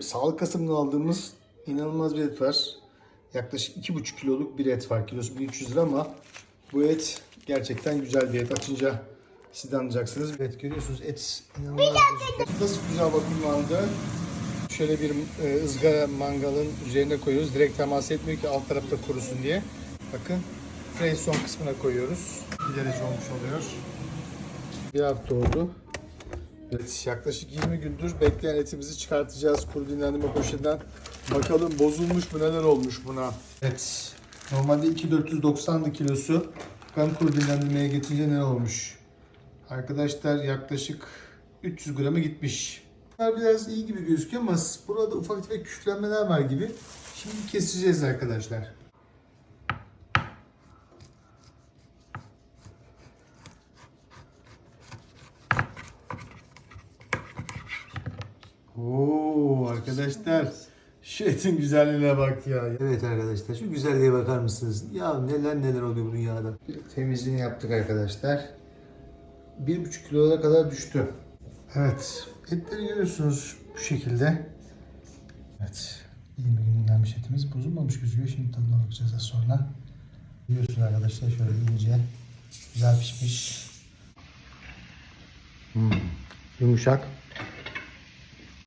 Sağlık kasımından aldığımız inanılmaz bir et var. Yaklaşık 2,5 kiloluk bir et var. Kilosu 1300 lira ama bu et gerçekten güzel bir et. Açınca siz de anlayacaksınız. Evet görüyorsunuz et inanılmaz bozuk. Nasıl güzel vakumlandı. Şöyle bir e, ızgara mangalın üzerine koyuyoruz. Direkt temas etmiyor ki alt tarafta kurusun diye. Bakın en son kısmına koyuyoruz. Bir derece olmuş oluyor. Bir hafta oldu. Evet, yaklaşık 20 gündür bekleyen etimizi çıkartacağız kuru dinlendirme poşetinden. Bakalım bozulmuş mu neler olmuş buna. Evet. Normalde 2.490'dı kilosu. Ben kuru dinlendirmeye getirince ne olmuş? Arkadaşlar yaklaşık 300 gramı gitmiş. Biraz iyi gibi gözüküyor ama burada ufak tefek küflenmeler var gibi. Şimdi keseceğiz arkadaşlar. Oo arkadaşlar şu etin güzelliğine bak ya. Evet arkadaşlar şu güzelliğe bakar mısınız? Ya neler neler oluyor bu dünyada. Temizliğini yaptık arkadaşlar. 1,5 kilolara kadar düştü. Evet. Etleri görüyorsunuz bu şekilde. Evet. 20 gün dinlenmiş etimiz bozulmamış gözüküyor. Şimdi tadına bakacağız az sonra. Biliyorsun arkadaşlar şöyle ince. Güzel pişmiş. Hmm, Yumuşak.